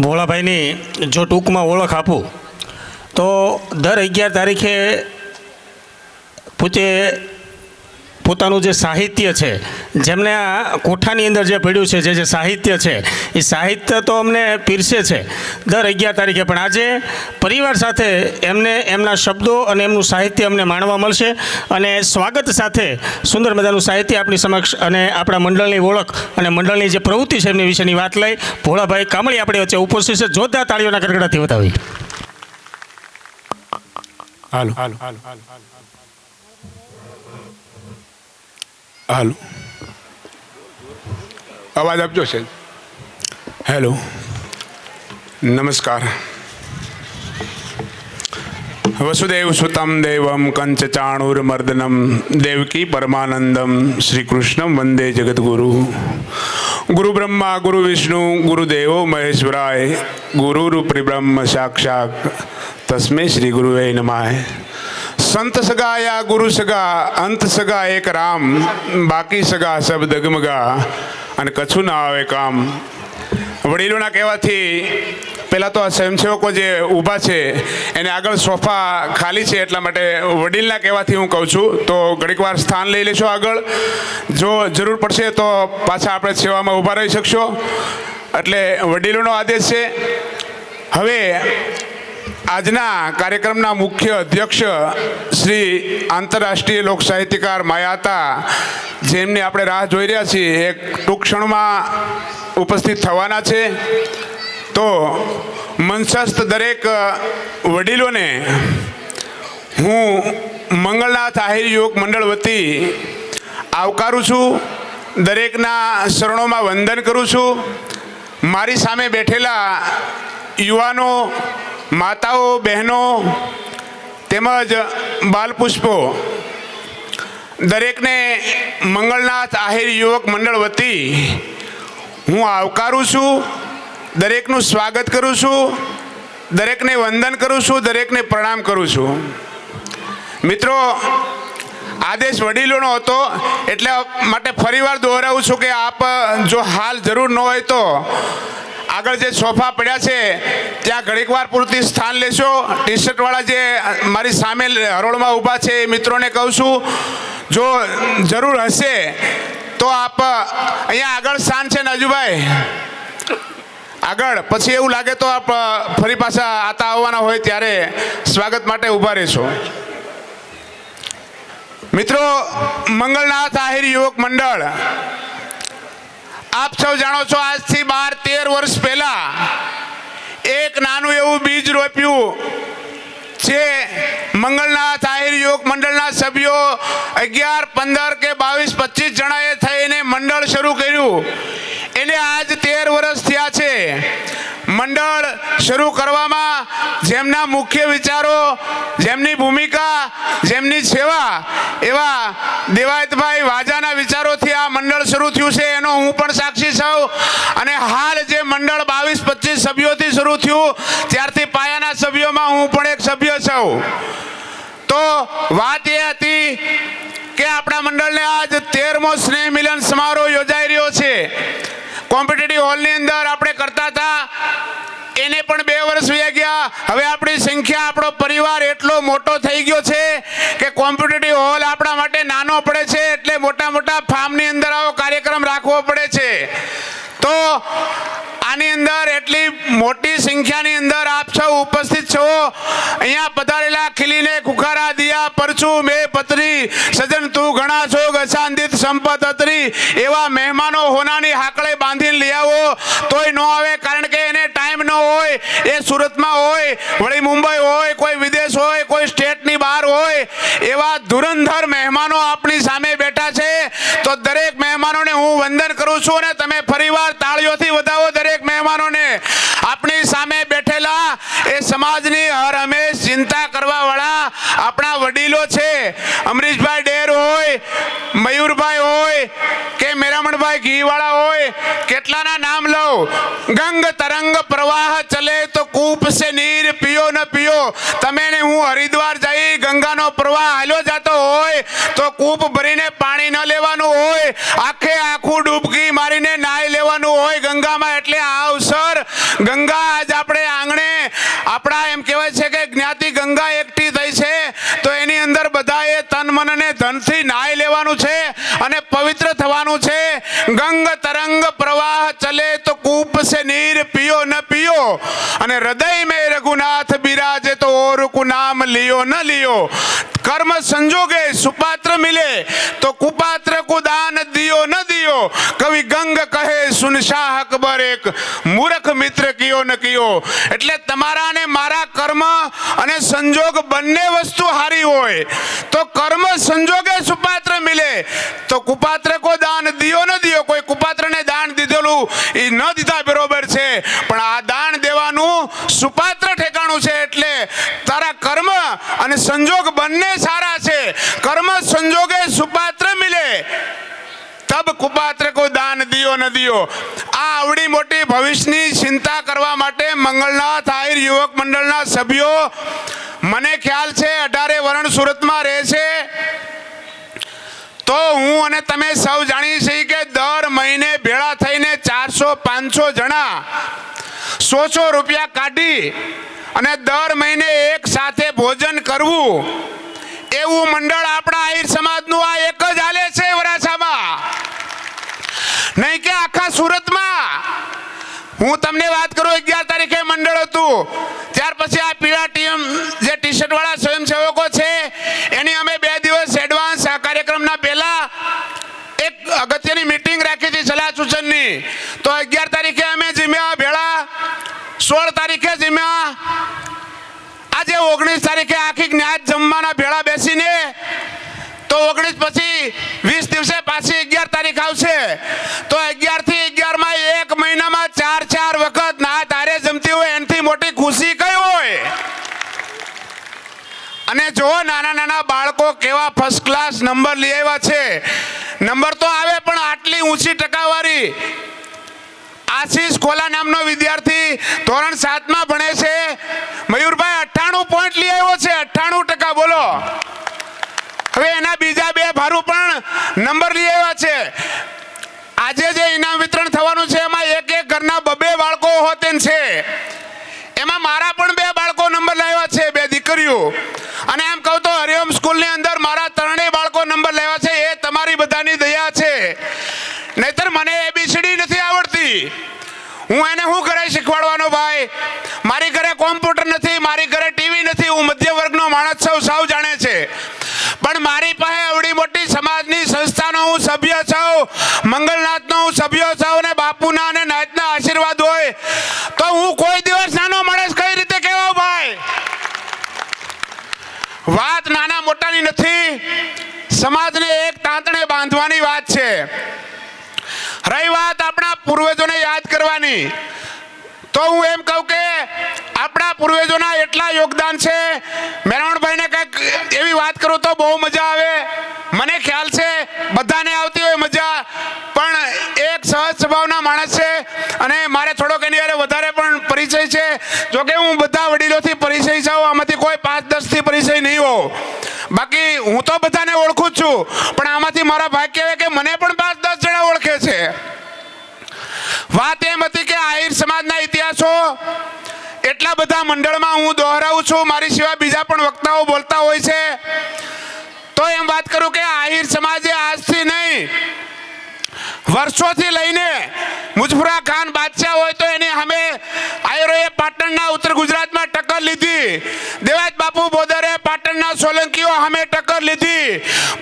ભોળાભાઈની જો ટૂંકમાં ઓળખ આપું તો દર અગિયાર તારીખે પોતે પોતાનું જે સાહિત્ય છે જેમને આ કોઠાની અંદર જે પડ્યું છે જે જે સાહિત્ય છે એ સાહિત્ય તો અમને પીરસે છે દર અગિયાર તારીખે. પણ આજે પરિવાર સાથે એમને એમના શબ્દો અને એમનું સાહિત્ય અમને માણવા મળશે અને સ્વાગત સાથે સુંદર મજાનું સાહિત્ય આપણી સમક્ષ અને આપણા મંડળની ઓળખ અને મંડળની જે પ્રવૃત્તિ છે એમની વિશેની વાત લઈ ભોળાભાઈ કામળી આપણી વચ્ચે ઉપસ્થિત છે. જોરદાર તાળીઓના ગરગડાથી વધાવી હાલો હાલો હાલો. અવાજ આપજો છે હેલો નમસ્કાર વસુદેવ સુતમ દેવમ કંચ ચાણુર્મર્દનમ દેવકી પરમાનંદમ શ્રી કૃષ્ણમ વંદે જગદગુરુ ગુરુ બ્રહ્મા ગુરુ વિષ્ણુ ગુરુદેવો મહેશ્વરાય ગુરુરૂપ બ્રહ્મ સાક્ષાત તસ્મે શ્રી ગુરુવે નમાય સંત સગા યા ગુરુ સગા, અંત સગા એક રામ, બાકી સગા સબ દગમગા, અને કછું ના આવે કામ. વડીલોના કહેવાથી પહેલાં તો આ સ્વયંસેવકો જે ઊભા છે, એને આગળ સોફા ખાલી છે એટલા માટે વડીલના કહેવાથી હું કહું છું, તો ઘડીક વાર સ્થાન લઈ લેશો આગળ. જો જરૂર પડશે તો પાછા આપણે સેવામાં ઊભા રહી શકશો. એટલે વડીલોનો આદેશ છે. હવે આજના કાર્યક્રમના મુખ્ય અધ્યક્ષ શ્રી આંતરરાષ્ટ્રીય લોક સાહિત્યકાર માયાતા, જેમની આપણે રાહ જોઈ રહ્યા છીએ એક ટૂંક ક્ષણમાં ઉપસ્થિત થવાના છે. તો મંચસ્થ દરેક વડીલોને હું મંગળનાથ આહિર યુવક મંડળ વતી આવકારું છું. દરેકના શરણોમાં વંદન કરું છું. મારી સામે બેઠેલા યુવાનો માતાઓ, બહેનો, તેમજ બાલપુષ્પો, દરેકને મંગળનાથ આહિર યુવક મંડળ વતી હું આવકારું છું, દરેકનું સ્વાગત કરું છું, દરેકને વંદન કરું છું, દરેકને પ્રણામ કરું છું. મિત્રો, આદેશ વડીલોનો હતો, એટલે માટે ફરીવાર દોહરાવું છું કે આપ જો હાલ જરૂર ન હોય તો આગળ જે સોફા પડ્યા છે, ત્યાં ઘડીક વાર પૂરતી સ્થાન લેશો. ટી શર્ટવાળા જે મારી સામે હરોળમાં ઊભા છે એ મિત્રોને કહું છું, જો જરૂર હશે, તો આપ અહીંયા આગળ સ્થાન છે ને અજુભાઈ? આગળ, પછી એવું લાગે તો આપ ફરી પાછા આતા આવવાના હોય ત્યારે સ્વાગત માટે ઊભા રહેશો. મિત્રો, મંગળનાથ આહિર યુવક મંડળ આપ સૌ જાણો છો આજથી બાર, તેર વર્ષ પહેલા એક નાનું એવું બીજ રોપ્યું જે મંગળનાથ આહિર યોગ મંડળના સભ્યો અગિયાર, પંદર કે બાવીસ, પચીસ જણાએ થઈને મંડળ શરૂ કર્યું. એને આજ તેર વર્ષ થયા છે. મંડળ શરૂ કરવામાં જેમના મુખ્ય વિચારો, જેમની ભૂમિકા, જેમની સેવા, એવા દેવાયતભાઈ વાજાના વિચારોથી આ મંડળ શરૂ થયું છે, એનો હું પણ સાક્ષી છું. અને હાલ જે મંડળ બાવીસ પચીસ સભ્યોથી શરૂ થયું, ત્યારથી પાયાના સભ્યોમાં હું પણ એક સભ્ય છું. તો વાત એ હતી કે આપણા મંડળને આજ તેરમો સ્નેહ મિલન સમારોહ યોજાઈ રહ્યો છે. કોમ્પિટિટિવ હોલની અંદર આપણે કરતા હતા. એને પણ બે વર્ષ વ્યા ગયા. હવે આપણી સંખ્યા, આપણો પરિવાર એટલો મોટો થઈ ગયો છે કે કોમ્પિટિટિવ હોલ આપણા માટે નાનો પડે છે. એટલે મોટા મોટા ફાર્મની અંદર આવો કાર્યક્રમ રાખવો પડે છે. તો અંદર એટલી મોટી સંખ્યાની અંદર આપ સૌ ઉપસ્થિત છો. અહીંયા પધારેલા ખીલીને કુખારા, દિયા, પરચું મે પત્રી સજન તું, ઘણા છો ગસાંદિત સંપત, અત્રી, એવા મહેમાનો હોનાની હાકળે બાંધીને લઈ આવો. તોય ન આવે, કારણ કે એને ટાઈમ ન હોય, એ સુરતમાં હોય, વળી મુંબઈ હોય, કોઈ વિદેશ હોય, કોઈ સ્ટેટની બહાર હોય, એવા ધુરંધર મહેમાનો આપણી સામે બેઠા છે. તો દરેક મહેમાનોને હું વંદન કરું છું અને તમે ફરીવાર તાળીઓથી વધાવો દરેક મહેમાનોને. આપણી સામે બેઠેલા એ સમાજની હર હંમેશ ચિંતા કરવા વાળા આપણા વડીલો છે. અમરીશભાઈ ડેર હોય, મયુરભાઈ હોય, કે મેરામણભાઈ ઘીવાળા હોય, કેટલાના નામ લઉં? ગંગ તરંગ પ્રવાહ ચલે તો કૂપ સે નીર, પીઓ ન પીઓ. તમે હું હરિદ્વાર જઈ ગંગાનો પ્રવાહ હાલ્યો જતો તો કૂપ ભરીને પાણી ન લેવાનું હોય, આખે આખું ડૂબકી મારીને નાઈ લેવાનું હોય, ગંગામાં એટલે આ અવસર ગંગા આજ આપણે આંગણે, આપણા એમ કહેવાય છે કે જ્ઞાતિ ગંગા એકઠી થઈ છે, તો એની અંદર બધાએ તન મનને ધનથી નાહી લેવાનું છે અને પવિત્ર થવાનું છે. ગંગ તરંગ પ્રવાહ ચલે તો કૂપ સે નીર પિયો ન પિયો અને હૃદય મે રઘુનાથ બિરાજે તો ઓર કુ નામ લિયો ન લિયો. કર્મ સંજોગે સુપાત્ર મિલે તો કુપાત્ર કુ દાન દિયો ન દિયો કવિ ગંગ કહે, સુન શાહ અકબર એક મૂર્ખ મિત્ર કિયો ન કિયો. એટલે તમારા ને મારા કર્મ અને સંજોગ બંને વસ્તુ હારી હોય, તો કર્મ સંજોગે સુપાત્ર મિલે. તો કુપાત્ર કો દાન દિયો ન દિયો? કોઈ કુપાત્રને દાન દીધેલું એ ન દીધા બરોબર છે. પણ આ દાન દેવાનું સુપાત્ર ઠેકાણું છે. એટલે તારા કર્મ અને સંજોગ બંને સારા છે. કર્મ સંજોગે સુપાત્ર મિલે તબ કુપાત્ર કોઈ દાન દિયો ન દિયો. આ આવડી મોટી ભવિષ્યની ચિંતા કરવા માટે મંગળનાથ આહિર યુવક મંડળના સભ્યો, મને ખ્યાલ છે અઢારે વરણ સુરતમાં રહે છે. તો હું અને તમે સૌ જાણીએ છીએ કે દર મહિને ભેળા થઈને ચારસો પાંચસો જણા સો સો રૂપિયા કાઢી અને દર મહિને એક સાથે ભોજન કરવું. એવું મંડળ આપણા આહિર સમાજનું આ એક જ હાલે નહીં કે આખા સુરતમાં. હું તમને વાત કરું, અગિયાર તારીખે મંડળ હતું. ત્યાર પછી આ પીળા ટીમ, જે ટી શર્ટ વાળા સ્વયંસેવકો છે, એની અમે બે દિવસ એડવાન્સ આ કાર્યક્રમના પહેલા એક અગત્યની મીટિંગ રાખી હતી સલાહ સૂચનની. તો અગિયાર તારીખે અમે જીમ્યા ભેળા, સોળ તારીખે જીમ્યા. આજે ઓગણીસ તારીખે આખી જ્ઞાત જમવાના ભેળા બેસીને તો ઓગણીસ પછી વીસ દિવસે પાછી અગિયાર તારીખ આવશે તો અગિયારથી અગિયારમાં એક મહિનામાં ચાર ચાર વખત ના તારે જમતી હોય એનાથી મોટી ખુશી કઈ હોય અને જો નાના નાના બાળકો કેવા ફર્સ્ટ ક્લાસ નંબર લઈ આવ્યા છે? નંબર તો આવે પણ આટલી ઊંચી ટકાવારી. આશીષ કોલા નામનો વિદ્યાર્થી ધોરણ સાતમાં ભણે છે. મયુરભાઈ, અઠ્ઠાણું પોઈન્ટ લઈ આવ્યો છે. અઠ્ઠાણું ટકા, બોલો. હવે એના બીજા બે ભારું પણ નંબર લઈ આવ્યા છે. આજે જે ઇનામ વિતરણ થવાનું છે, એમાં એક એક ઘરના બબે બાળકો હોતેન છે. એમાં મારા પણ બે બાળકો નંબર લાવ્યા છે. દીકરીઓ અને એમ કહું તો હરિઓમ સ્કૂલની અંદર મારા ત્રણેય બાળકો નંબર લેવા છે, એ તમારી બધાની દયા છે. નહીતર મને એબીસીડી નથી આવડતી. હું એને શું ઘરે શીખવાડવાનો ભાઈ? મારી ઘરે કોમ્પ્યુટર નથી, મારી ઘરે ટીવી નથી, હું મધ્ય વર્ગનો માણસ સૌ સૌ જાણે છે. પણ મારી પાસે એવડી મોટી સમાજની સંસ્થાનો હું સભ્ય છું, મંગલનાથનો હું સભ્ય છું, અને બાપુના અને નાથના આશીર્વાદ હોય તો હું કોઈ દિવસ નાનો માણસ કઈ રીતે કહેવાય ભાઈ વાત નાના મોટાની નથી સમાજને એક તાંતણે બાંધવાની વાત છે. રહી વાત આપણા પૂર્વજોને યાદ કરવાની. તો હું એમ કહું કે આપણા પૂર્વજોના એટલા યોગદાન છે. મેરવણભાઈને કંઈક એવી વાત કરું તો બહુ મજા આવે. મને ખ્યાલ છે, બધાને આવતી હોય મજા. પણ એક સહજ સ્વભાવના માણસ છે અને મારે થોડોક એની અરે વધારે પણ પરિચય છે. જોકે હું બધા વડીલોથી પરિચય છું, આમાંથી કોઈ પાંચ દસથી પરિચય નહીં હો બાકી હું તો બધાને ઓળખું જ છું. પણ આમાંથી મારા ભાઈ કહેવાય કે મને પણ પાંચ દસ જણા ઓળખે છે. વાત એમ હતી કે આહિર સમાજના ઇતિહાસો, એટલા બધા મંડળમાં હું દોહરાવું છું, મારી સિવાય બીજા પણ વક્તાઓ બોલતા હોય છે. તો એમ વાત કરું કે આહિર સમાજે આજથી નહીં, વર્ષોથી લઈને મુજફરા ખાન બાદશાહ હોય તો એની સામે આયરોએ પાટણના ઉત્તર ગુજરાતમાં ટક્કર લીધી. દેવાજ બાપુ સોલંકીઓ સામે ટક્કર લીધી.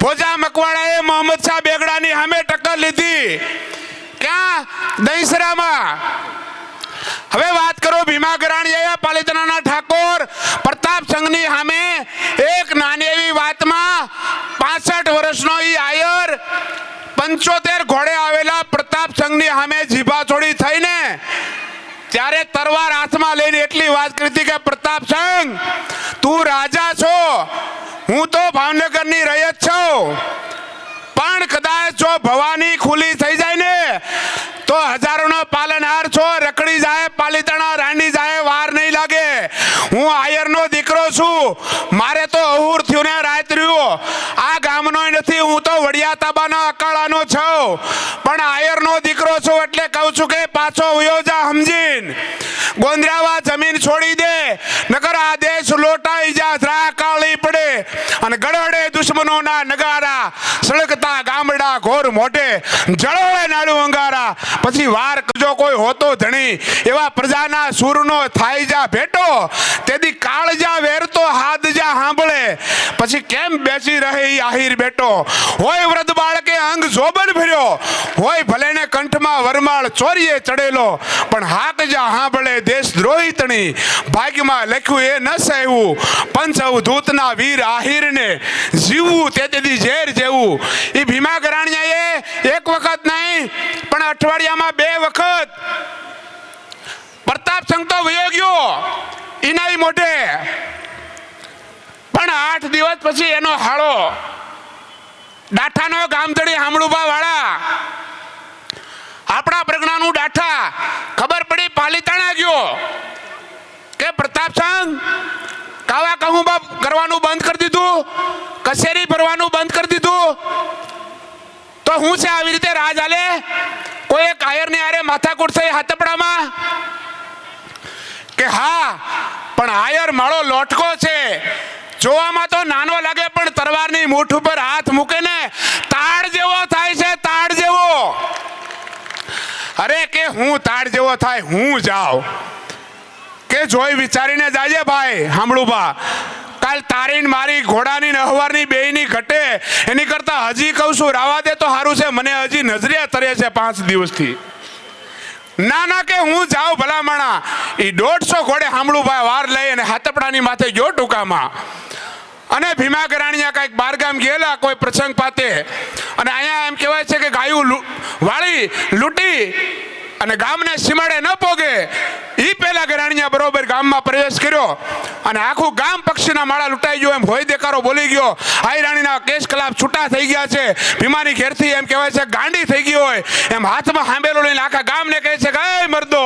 ભોજા મકવાણાએ મોહમ્મદ શાહ બેગડાની સામે ટક્કર લીધી. ક્યાં? દહીસરામાં. હવે વાત કરો ભીમા ગરાણીયા પાલિતાણાના ઠાકોર. પ્રતાપ સંઘની સામે એક નાની એવી વાતમાં પાસઠ વર્ષનો ઈ આયર પંચોતેર ઘોડે આવેલા પ્રતાપ સંઘની સામે જીભા છોડી થઈને ત્યારે તરવાર હાથમાં લઈને એટલી વાત કરી કે, પ્રતાપ સંઘ, તું રાજા છો. હું તો ભાવનગરની રયત છું. પણ કદાચ જો ભવાની ખુલ્લી થઈ જાય ને, તો હજારોનો પાલનહાર છો. રખડી જાય, પાલીતાણા રાંડી જાય, વાર નહીં લાગે. હું આયરનો દીકરો છું. મારે તો અહુર થયું ને રાત આ ગામનો નથી, હું તો વડિયા તાબાનો અકાળાનો છું. પણ આયરનો દીકરો છું એટલે કહું પાછો વયો જા સમજીન ગોંદરાવા જમીન છોડી દે, નકર આ દેશ લોટાઈ જા, ધ્રા કાળી પડે. અને ગળડે દુશ્મનોના નગારા, સળગતા ગામડા ઘોર મોઢે. જળોળે નાડું અંગારા. પછી વાર કજો કોઈ હોતો ધણી. એવા પ્રજાના સૂરનો થાય જા ભેટો. તેથી કાળજા વેરતો હાથ જા સાંભળે પછી કેમ બેસી રહે આહિર બેટો? હોય વૃદ્ધ બાળકે અંગ જોબન ભર્યો. હોય ભલેને કંઠમાં વરમાળ ચોરીએ ચડેલો, પણ હાક જા સાંભળે દેશ દ્રોહી તણી. ભાગ્યમાં લખ્યું એ ન સહેવું. પંચ અવધૂતના વીર આહિરને જીવવું તે તેથી ઝેર જેવું. એ ભીમા એક વખત નહીં, પણ અઠવાડિયામાં બે વખત. પ્રતાપ સંઘ તો વયો ગયો. ઇનાઈ મોઢે. પણ આઠ દિવસ પછી એનો હાળો ડાઠાનો ગામધડી હામળુબા વાળા આપણા પ્રજ્ઞાનું ડાઠા ખબર પડી પાલિતાણા ગયો. કે પ્રતાપ કાવા કહું કરવાનું બંધ કરી દીધું? કચેરી ભરવાનું બંધ કરી દીધું? તો હું છે આવી રીતે રાજ આલે? કોઈ એક આયરની આરે માથાકૂટ થઈ હાથપડામાં? કે હા, પણ આયર માળો લોટકો છે. જોવામાં તો નાનો લાગે, પણ તરવારની મૂઠ ઉપર હાથ મૂકે ને તાડ જેવો થાય છે તાડ જેવો અરે કે હું તાડ જેવો થાય, હું જાઉં. કે જોઈ વિચારીને જાજે ભાઈ હામળુબા કાલ તારી મારી ઘોડાની નહવારની બેયની ઘટે. એની કરતા હજી કહું છું, રાવા દે તો સારું છે. મને હજી નજરે તરે છે પાંચ દિવસથી. ના ના, કે હું જાઉં ભલામણા. એ દોઢસો ઘોડે હામળુભાઈ વાર લઈ અને હાથપડાની માથે ગયો ટૂંકામાં. અને ભીમા ગરાણીયા કાંઈક બારગામ ગયેલા કોઈ પ્રસંગ પાતે. અને અહીંયા એમ કહેવાય છે કે ગાયું વાળી, લૂંટી અને ગામને સીમાડે ન પોગે એ પહેલા ગરાણીયા બરોબર ગામમાં પ્રવેશ કર્યો અને આખું ગામ પક્ષીના માળા લૂંટાઈ ગયો, એમ હોય દેકારો બોલી ગયો આઈ રાણીના, કેસ કલાપ છૂટા થઈ ગયા છે, ભીમાની ઘેરથી એમ કહેવાય છે, ગાંડી થઈ ગઈ હોય. એમ હાથમાં હાંબેલો લઈને આખા ગામને કહે છે કે એ મરદો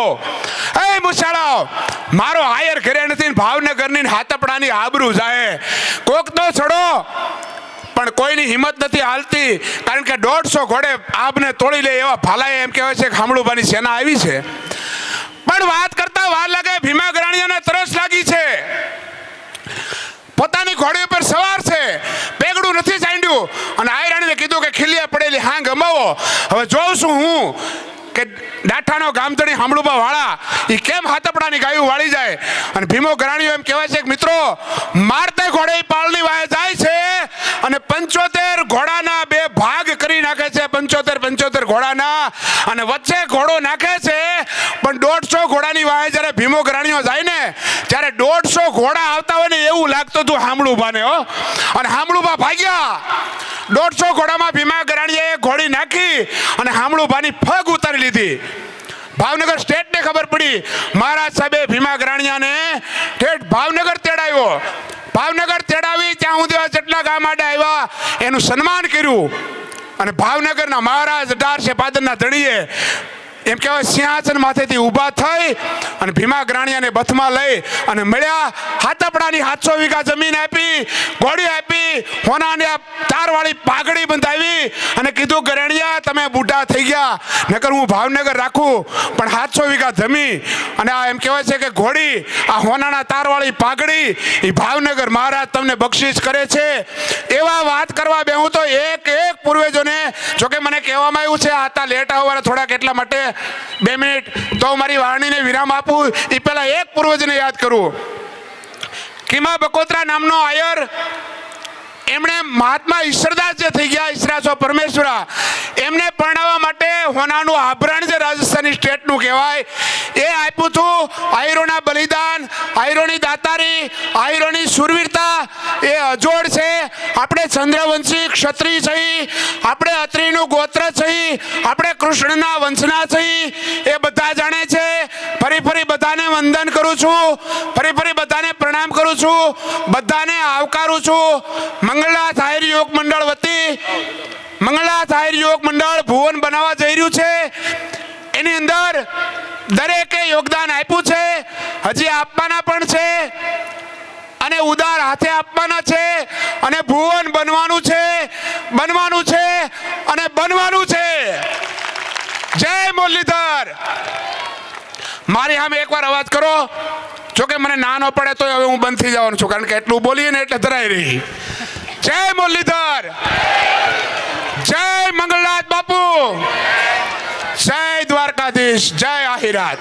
એ મુસાળાઓ મારો હાયર ઘરે નથી ભાવનગરની હાથપડાની આબરૂ જાય કોક તો છોડો પણ કોઈની હિંમત નથી હાલતી, કારણ કે દોઢસો ઘોડે આબને તોડી લે એવા ભાલાએ એમ કહેવાય છે કે હામળુબાની સેના આવી છે. પણ વાત કરતા વાર લાગે ભીમા ગ્રાણીઓને તરસ લાગી છે. પોતાની ઘોડી ઉપર સવાર છે પેગડું નથી ચાંડ્યું. અને આયરાણીને કીધું કે ખીલિયા પડેલી હાંગ ગમાવો હવે જોઉં છું હું કે ડાઠાનો ગામધણી હામળુબા વાળા એ કેમ હાથપડાની ગાયું વાળી જાય? અને ભીમો ગરાણીઓ એમ કહેવાય છે કે, મિત્રો, મારતે ઘોડે પાલની વાય જાય છે અને પંચોતેર ઘોડાના બે ભાગ કરી નાખે છે, પંચોતેર પંચોતેર ઘોડાના. અને વચ્ચે ઘોડો નાખે છે, પણ દોઢસો ઘોડાની વાય જ્યારે ભીમો ગરાણીઓ જાય ને, ત્યારે દોઢસો ઘોડા આવતા હોય ને એવું લાગતું હતું હામળુબાને હો. અને હામળુબા ભાગ્યા. દોઢસો ઘોડામાં ભીમા ગરાણીએ ઘોડી નાખી અને હામળુભાની ફગ ઉતારી લીધી. ભાવનગર સ્ટેટને ખબર પડી મહારાજ સાહેબે ભીમા ગરાણીયાને ઠેઠ ભાવનગર તેડાવ્યો ભાવનગર તેડાવી ત્યાં સુધી જેટલા ગામ માટે આવ્યા, એનું સન્માન કર્યું. અને ભાવનગરના મહારાજ અઢારસે પાદરના ધણીએ એમ કહેવાય, સિંહાસન માથેથી ઊભા થઈ અને ભીમા ગ્રાણિયાને બથમાં લઈ અને મળ્યા હાથપડાની સાતસો વીઘા જમીન આપી ઘોડી આપી, હોનાને આ તારવાળી પાઘડી બંધાવી અને કીધું ગરણિયા તમે બુઢા થઈ ગયા. નકર હું ભાવનગર રાખું, પણ સાતસો વીઘા જમીન અને આ એમ કહેવાય છે કે ઘોડી, આ હોનાના તારવાળી પાઘડી, એ ભાવનગર મહારાજ તમને બક્ષિસ કરે છે. એવા વાત કરવા બેહું તો એક એક પૂર્વજોને, જોકે મને કહેવામાં આવ્યું છે આતા લેટ આવવાના થોડાક એટલા માટે બે મિનિટ. તો મારી વાણીને વિરામ આપું. એ પહેલા એક પૂર્વજને યાદ કરું. કીમા બકોત્રા નામનો આયર, એમણે મહાત્મા ઈશ્વરદાસ જે થઈ ગયા ઈશ્વરાસો પરમેશ્વરા, એમને પરણાવવા માટે હોનાનું આભરણ જે રાજસ્થાની સ્ટેટનું કહેવાય, એ આપ્યું હતું આયરોના બલિદાન, આયરોની દાતારી, આયરોની સુરવીરતા, એ અજોડ છે. આપણે ચંદ્રવંશી ક્ષત્રિય છીએ આપણે આપણે કૃષ્ણના વંશના છીએ એ બધા જાણે છે. ફરી ફરી બધાને વંદન કરું છું. ફરી ફરી બધાને પ્રણામ કરું છું. બધાને આવકારું છું. મંગળનાથ આહિર યોગ મંડળ વતી મંગળનાથ આહિર યોગ મંડળ ભુવન બનાવવા જઈ રહ્યું છે. એની અંદર દરેકે યોગદાન આપ્યું છે. હજી આપવાના પણ છે. અને ઉદાર હાથે આપવાના છે. અને ભુવન બનવાનું છે. બનવાનું છે અને બનવાનું છે જય મુરલીધર મારી સામે એકવાર અવાજ કરો. જોકે મને ના ન પડે તો હવે હું બંધ થઈ જવાનું છું, કારણ કે એટલું બોલીએ ને એટલે ધરાઈ રહી. જય મુરલીધર. જય મંગળનાથ બાપુ. જય દ્વારકાધીશ. જય આહિરાત.